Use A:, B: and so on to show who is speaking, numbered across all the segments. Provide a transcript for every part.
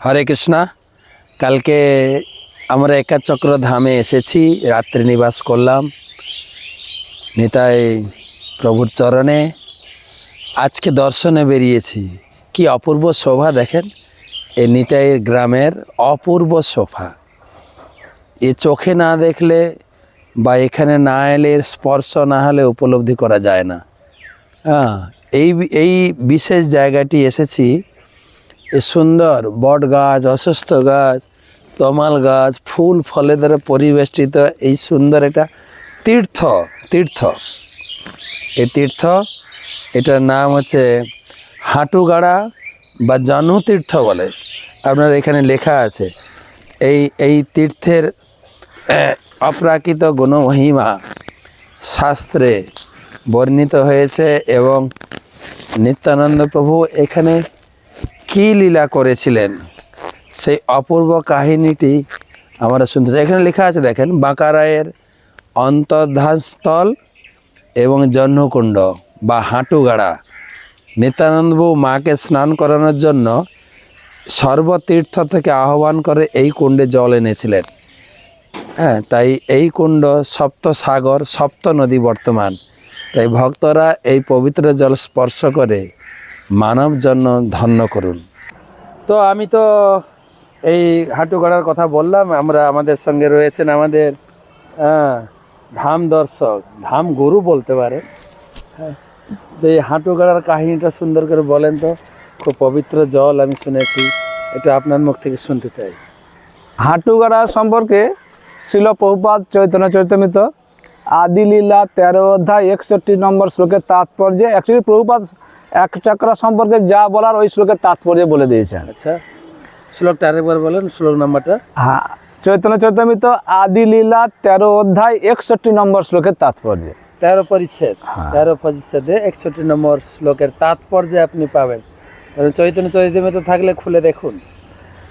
A: হরে কৃষ্ণা। কালকে আমরা একাচক্র ধামে এসেছি, রাত্রি নিবাস করলাম। নিতাই প্রভুর চরণে আজকে দর্শনে বেরিয়েছি। কি অপূর্ব শোভা দেখেন, এ নিতাই গ্রামের অপূর্ব শোভা। এ চোখে না দেখলে বা এখানে না এলে স্পর্শ না হলে উপলব্ধি করা যায় না। হ্যাঁ এই এই বিশেষ জায়গাটি এসেছি এ সুন্দর বট গাছ, অসুস্থ গাছ, তমাল গাছ, ফুল ফলে দ্বারা পরিবেষ্টিত এই সুন্দর একটা তীর্থ তীর্থ। এই তীর্থ, এটার নাম হচ্ছে হাঁটুগাড়া বা জানু তীর্থ বলে। আপনার এখানে লেখা আছে, এই এই তীর্থের অপ্রাকৃত গুণমহিমা শাস্ত্রে বর্ণিত হয়েছে এবং নিত্যানন্দ প্রভু এখানে কি লীলা করেছিলেন? সেই অপূর্ব কাহিনীটি আমরা শুনতে চাই। এখানে লেখা আছে, দেখেন বাঁকারায়ের অন্তর্ধানস্থল এবং জহ্নকুণ্ড বা হাঁটুগাড়া। নিত্যানন্দবাবু মাকে স্নান করানোর জন্য সর্বতীর্থ থেকে আহ্বান করে এই কুণ্ডে জল এনেছিলেন। হ্যাঁ তাই এই কুণ্ড সপ্ত সাগর সপ্ত নদী বর্তমান। তাই ভক্তরা এই পবিত্র জল স্পর্শ করে মানব জন্য ধন্য করুন। তো আমি তো এই হাঁটু গড়ার কথা বললাম আমরা আমাদের সঙ্গে রয়েছেন আমাদের আহ, ধাম দর্শক ধাম গুরু বলতে পারে। হ্যাঁ তো এই হাঁটু গড়ার কাহিনীটা সুন্দর করে বলেন তো খুব পবিত্র জল আমি শুনেছি এটা আপনার মুখ থেকে শুনতে চাই।
B: হাঁটুগাড়া সম্পর্কে শিল প্রভুপাত চৈতন্য চৈতমিত আদি লীলা তেরো অধ্যায় একষট্টি নম্বর শ্লোকের তাৎপর্যে অ্যাকচুয়ালি প্রভুপাত এক চক্র সম্পর্কে যা বলার ওই শ্লোকের তাৎপর্য বলে দিয়েছেন।
A: আচ্ছা শ্লোকটা আরেকবার বলেন শ্লোক নাম্বারটা।
B: হ্যাঁ চৈতন্য চৈতমিত আদি লীলা তেরো অধ্যায় একষট্টি নম্বর শ্লোকের তাৎপর্য।
A: তেরো পরিচ্ছেদ
B: হ্যাঁ।
A: তেরো পরিচ্ছেদে একষট্টি নম্বর শ্লোকের তাৎপর্য আপনি পাবেন। চৈতন্য চৈতন্য থাকলে খুলে দেখুন।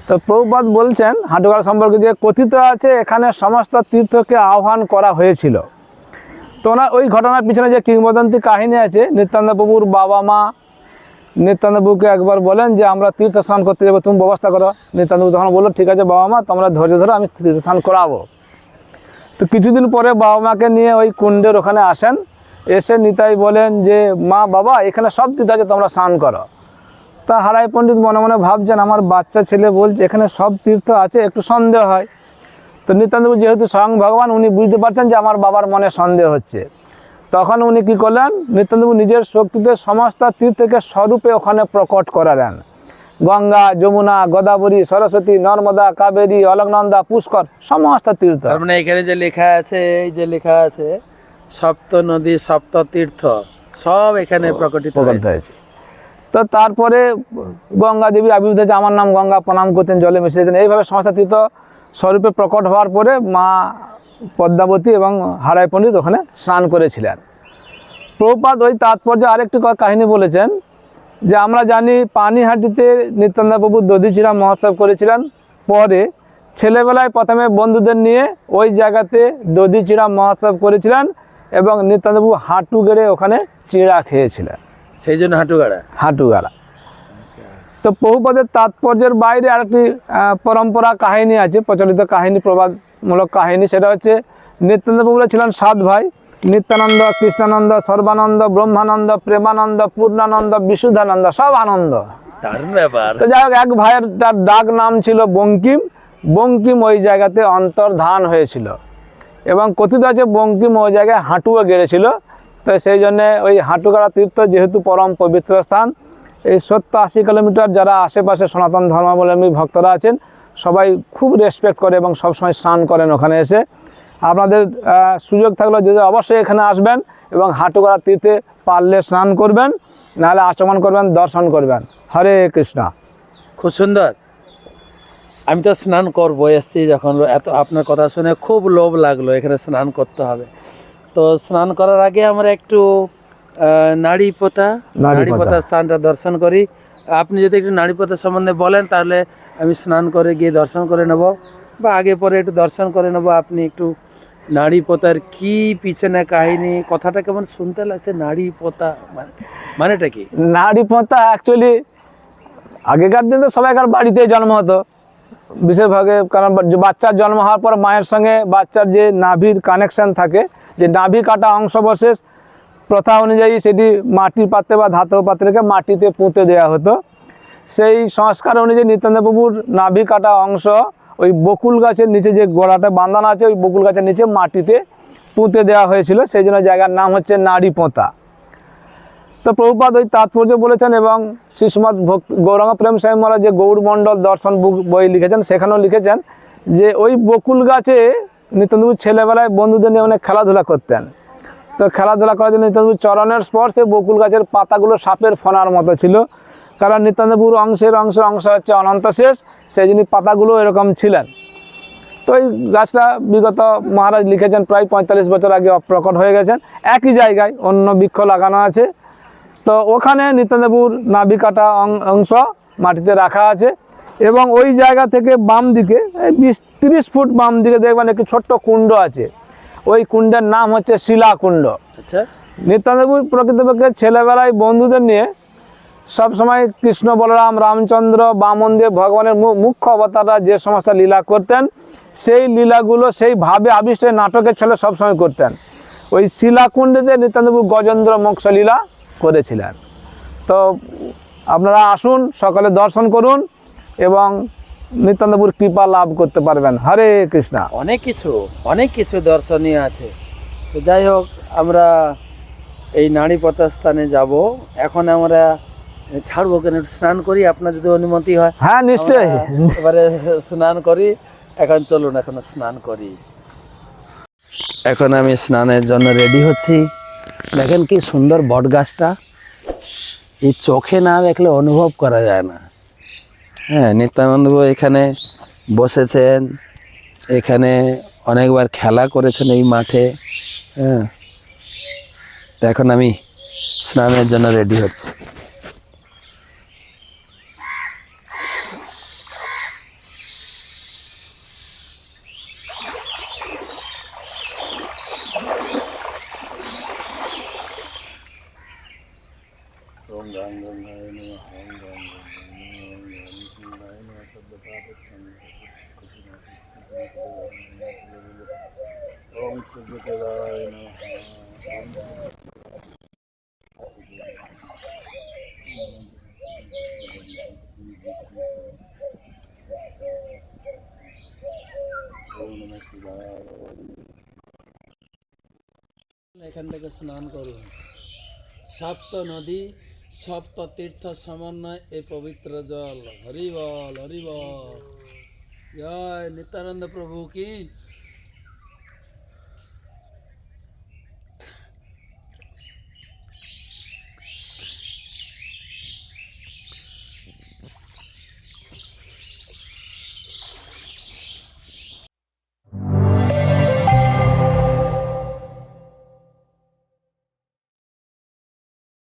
B: তো প্রভুপাত বলছেন হাঁটুগাড়া সম্পর্কে যে কথিত আছে এখানে সমস্ত তীর্থকে আহ্বান করা হয়েছিল। তো ওনার ওই ঘটনার পিছনে যে কিংবদন্তি কাহিনী আছে, নিত্যানন্দ প্রভুর বাবা মা, নিত্যানন্দ বাবুকে একবার বলেন যে, আমরা তীর্থ স্নান করতে যাব, তুমি ব্যবস্থা করো। নিত্যানন্দ বাবু তখন বলল, ঠিক আছে বাবা মা, তোমরা ধৈর্য ধরো, আমি তীর্থ স্নান করাবো। তো কিছুদিন পরে বাবা মাকে নিয়ে ওই কুণ্ডের ওখানে আসেন। এসে নিতাই বলেন যে, মা, বাবা, এখানে সব তীর্থ আছে, তোমরা স্নান করো। তা হারাই পণ্ডিত মনে মনে ভাবছেন, আমার বাচ্চা ছেলে বলছে, এখানে সব তীর্থ আছে, একটু সন্দেহ হয়। তো নিত্যানন্দ যেহেতু স্বয়ং ভগবান উনি বুঝতে পারছেন যে আমার বাবার মনে সন্দেহ হচ্ছে। তখন উনি কি করলেন? নিত্যানন্দ নিজের শক্তিতে সমস্ত তীর্থকে স্বরূপে ওখানে প্রকট করালেন। গঙ্গা যমুনা গোদাবরী সরস্বতী নর্মদা কাবেরী অলকনন্দা পুষ্কর সমস্ত তীর্থ।
A: মানে এখানে যে লেখা আছে এই যে লেখা আছে সপ্ত নদী সপ্ত তীর্থ সব এখানে প্রকটিত
B: প্রকট
A: হয়েছে।
B: তো তারপরে গঙ্গা দেবী আবির্ভূত আমার নাম গঙ্গা প্রণাম করছেন জলে মিশিয়েছেন এইভাবে সমস্ত তীর্থ স্বরূপে প্রকট হওয়ার পরে মা পদ্মাবতী এবং হারাই পণ্ডিত ওখানে স্নান করেছিলেন। প্রভুপাত ওই তাৎপর্য আরেকটি কাহিনী বলেছেন যে আমরা জানি পানিহাটিতে নিত্যানন্দবাবু দধিচিরা মহোৎসব করেছিলেন। পরে ছেলেবেলায় প্রথমে বন্ধুদের নিয়ে ওই জায়গাতে দধি দধিচিরা মহোৎসব করেছিলেন এবং নিত্যানন্দবাবু হাঁটু গেড়ে ওখানে চিড়া খেয়েছিলেন।
A: সেই জন্য হাঁটুগাড়া
B: হাঁটুগাড়া তো বহুপদের তাৎপর্যের বাইরে আরেকটি পরম্পরা কাহিনী আছে প্রচলিত কাহিনী প্রবাদমূলক কাহিনী সেটা হচ্ছে নিত্যানন্দ প্রভুরা ছিলেন সাত ভাই। নিত্যানন্দ কৃষ্ণানন্দ সর্বানন্দ ব্রহ্মানন্দ প্রেমানন্দ পূর্ণানন্দ বিশুদ্ধানন্দ সব আনন্দ। তো যাই হোক এক ভাইয়ের তার ডাক নাম ছিল বঙ্কিম। বঙ্কিম ওই জায়গাতে অন্তর্ধান হয়েছিল। এবং কথিত আছে বঙ্কিম ওই জায়গায় হাঁটুও গেড়েছিল। তো সেই জন্যে ওই হাঁটুগাড়া তীর্থ যেহেতু পরম পবিত্র স্থান এই সত্তর আশি কিলোমিটার যারা আশেপাশে সনাতন ধর্মাবলম্বী ভক্তরা আছেন, সবাই খুব রেসপেক্ট করে এবং সবসময় স্নান করেন ওখানে এসে। আপনাদের সুযোগ থাকলে যদি অবশ্যই এখানে আসবেন এবং হাঁটুগাড়া তীর্থে পারলে স্নান করবেন, নাহলে আচমন করবেন, দর্শন করবেন। হরে কৃষ্ণ।
A: খুব সুন্দর। আমি তো স্নান করব, এসছি যখন। এত, আপনার কথা শুনে খুব লোভ লাগল, এখানে স্নান করতে হবে। তো স্নান করার আগে আমরা একটু আহ, নাড়ি পোতা
B: নাড়ি
A: নাড়ি
B: পোতা।
A: পোতা স্থানটা দর্শন করি। আপনি যদি একটু নাড়ি পোতা সম্বন্ধে বলেন তাহলে আমি স্নান করে গিয়ে দর্শন করে নেব। বা আগে পরে একটু দর্শন করে নেব আপনি একটু নাড়ি পোতার কি পিছনে কাহিনী কথাটা কেমন শুনতে লাগছে? পোতা মানে মানেটা কি?
B: পোঁতা অ্যাকচুয়ালি আগেকার দিন তো সবাইকার বাড়িতে জন্ম হতো। বিশেষভাবে কারণ বাচ্চার জন্ম হওয়ার পর মায়ের সঙ্গে বাচ্চার যে নাভির কানেকশন থাকে যে নাভি কাটা অংশবশেষ প্রথা অনুযায়ী সেটি মাটির পাত্রে বা ধাতব পাত্রে রেখে মাটিতে পুঁতে দেওয়া হতো। সেই সংস্কার অনুযায়ী নিত্যানন্দবাবুর নাভি কাটা অংশ, ওই বকুল গাছের নিচে যে গোড়াটা বাঁধানো আছে, ওই বকুল গাছের নিচে মাটিতে পুঁতে দেওয়া হয়েছিল। সেই জন্য জায়গার নাম হচ্ছে নাড়ি পোঁতা। তো প্রভুপাদ ওই তাৎপর্য বলেছেন এবং শ্রীষ্মদ ভক্তি গৌরাঙ্গ প্রেম স্বামী মহারাজ যে গৌরমণ্ডল দর্শন বুক বই লিখেছেন, সেখানেও লিখেছেন যে ওই বকুল গাছে নিত্যন্দু ছেলেবেলায় বন্ধুদের নিয়ে অনেক খেলাধুলা করতেন। তো খেলাধুলা করার জন্য নিত্যানন্দ চরণের স্পর্শে বকুল গাছের পাতাগুলো সাপের ফোনার মতো ছিল। কারণ নিত্যানন্দপুর অংশের অংশ অংশ হচ্ছে অনন্ত শেষ, সেই জন্য পাতাগুলো এরকম ছিলেন। তো এই গাছটা বিগত মহারাজ লিখেছেন প্রায় পঁয়তাল্লিশ বছর আগে অপ্রকট হয়ে গেছেন। একই জায়গায় অন্য বৃক্ষ লাগানো আছে। তো ওখানে নিত্যানন্দপুর নাভি কাটা অংশ মাটিতে রাখা আছে এবং ওই জায়গা থেকে বাম দিকে, এই বিশ, তিরিশ ফুট বাম দিকে দেখবেন একটি ছোট্ট কুণ্ড আছে। ওই কুণ্ডের নাম হচ্ছে শিলাকুণ্ড।
A: আচ্ছা।
B: নিত্যানন্দপুর প্রকৃতপক্ষে ছেলেবেলায় বন্ধুদের নিয়ে সবসময় কৃষ্ণ বলরাম রামচন্দ্র বামনদেব ভগবানের মু- মুখ্য অবতাররা যে সমস্ত লীলা করতেন সেই লীলাগুলো সেই ভাবে আবিষ্ট নাটকের ছেলে সবসময় করতেন। ওই শিলাকুণ্ডেতে নিত্যানন্দপুর গজেন্দ্র মোক্ষ লীলা করেছিলেন। তো আপনারা আসুন সকালে দর্শন করুন এবং নিত্যানন্দপুর কৃপা লাভ করতে পারবেন। হরে কৃষ্ণা।
A: অনেক কিছু অনেক কিছু দর্শনীয় আছে। তো যাই হোক আমরা এই নারীপতা স্থানে যাব। এখন আমরা ছাড়বো কেন? স্নান করি আপনার যদি অনুমতি হয়।
B: হ্যাঁ নিশ্চয়ই।
A: এবারে স্নান করি। এখন চলুন এখন স্নান করি। এখন আমি স্নানের জন্য রেডি হচ্ছি। দেখেন কি সুন্দর বট গাছটা এই চোখে না দেখলে অনুভব করা যায় না। হ্যাঁ নিত্যানন্দ এখানে বসেছেন। এখানে অনেকবার খেলা করেছেন এই মাঠে। হ্যাঁ এখন আমি স্নানের জন্য রেডি হচ্ছি। থেকে স্নান করুন সপ্ত নদী, সপ্ত তীর্থ সমন্বয় এই পবিত্র জল। হরিবল হরিবল হরি বল। জয় নিত্যানন্দ প্রভু কি?